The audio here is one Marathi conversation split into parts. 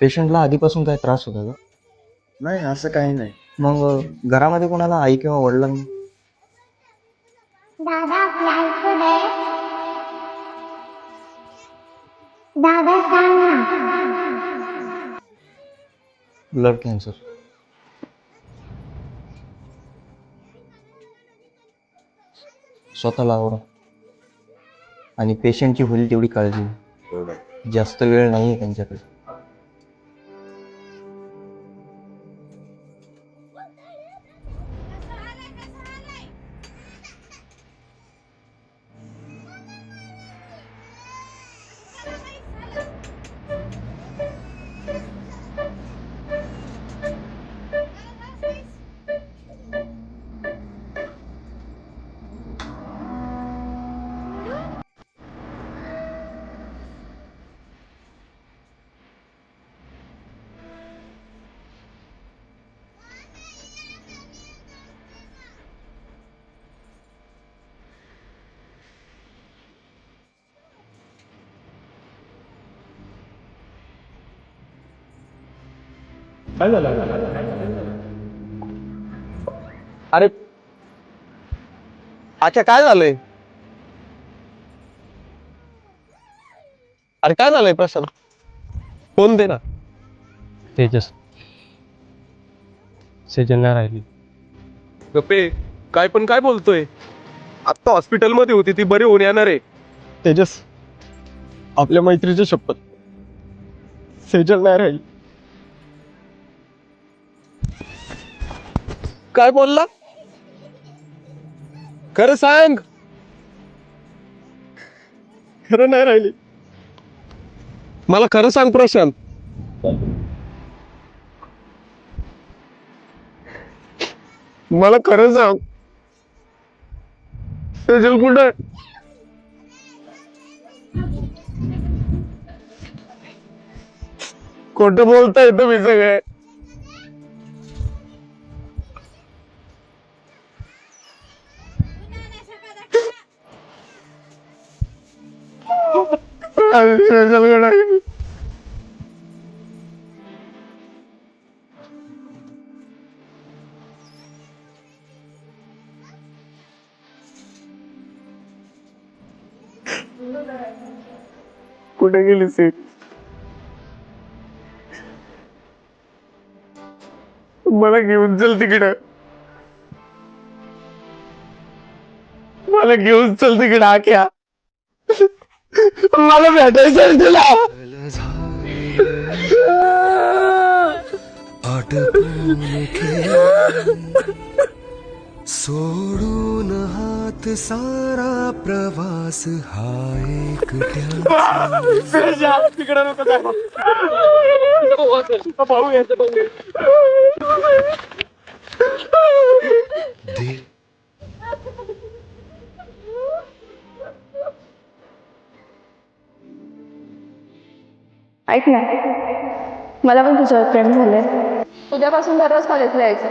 पेशंटला आधीपासून काय त्रास होता का? नाही असं काही नाही. मग घरामध्ये कोणाला आई किंवा दादा दादा सांग. ना ब्लड कॅन्सर स्वतःला आवरा आणि पेशंटची होईल तेवढी काळजी. जास्त वेळ नाही आहे त्यांच्याकडे. अरे अच्छा काय झालंय? अरे काय झालंय प्रशांत फोन दे ना. तेजस. सेजल नाही राहिली. गप्पे काय पण काय बोलतोय? आत्ता हॉस्पिटलमध्ये होती ती बरी होऊन येणार आहे. तेजस आपल्या मैत्रीची शपथ. सेजल नाही राहील. काय बोलला? खरं सांग. खरं नाही राहिली. मला खरं सांग प्रशांत. मला खरं सांग. सेजल कुठं आहे? खोटं येतं मी सगळे. कुठे गेली सीट मला घेऊन चल तिकडं. मला घेऊन चल तिकडं आख्या. मला भेटायचं तुला सोडून हात सारा प्रवास हा एक तिकडं नको जाऊ. भाऊ यायचं बघ. ऐक ना. मला पण तुझ्यावर प्रेम झालंय. उद्यापासून दररोज कॉलेजला यायचं.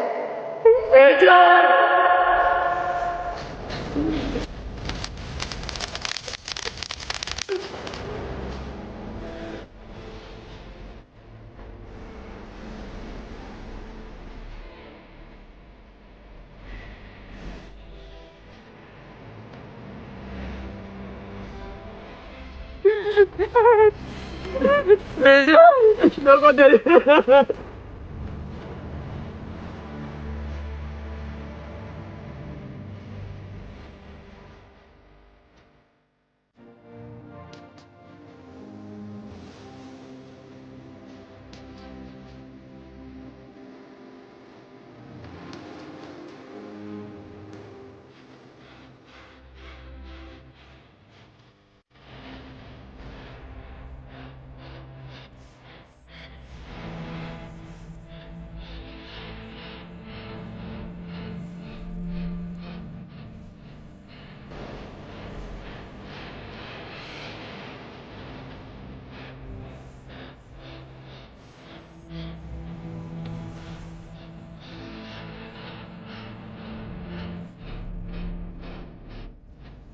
Ne kadar?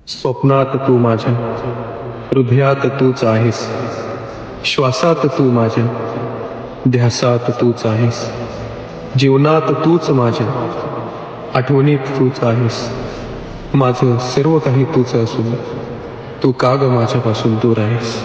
स्वप्नात तू माझ्या हृदयात तूच आहेस श्वासात तू माझ्या ध्यासात तूच आहेस जीवनात तूच माझ्या आठवणीत तूच आहेस माझं सर्व काही तूच असून तू काग माझ्यापासून दूर आहेस?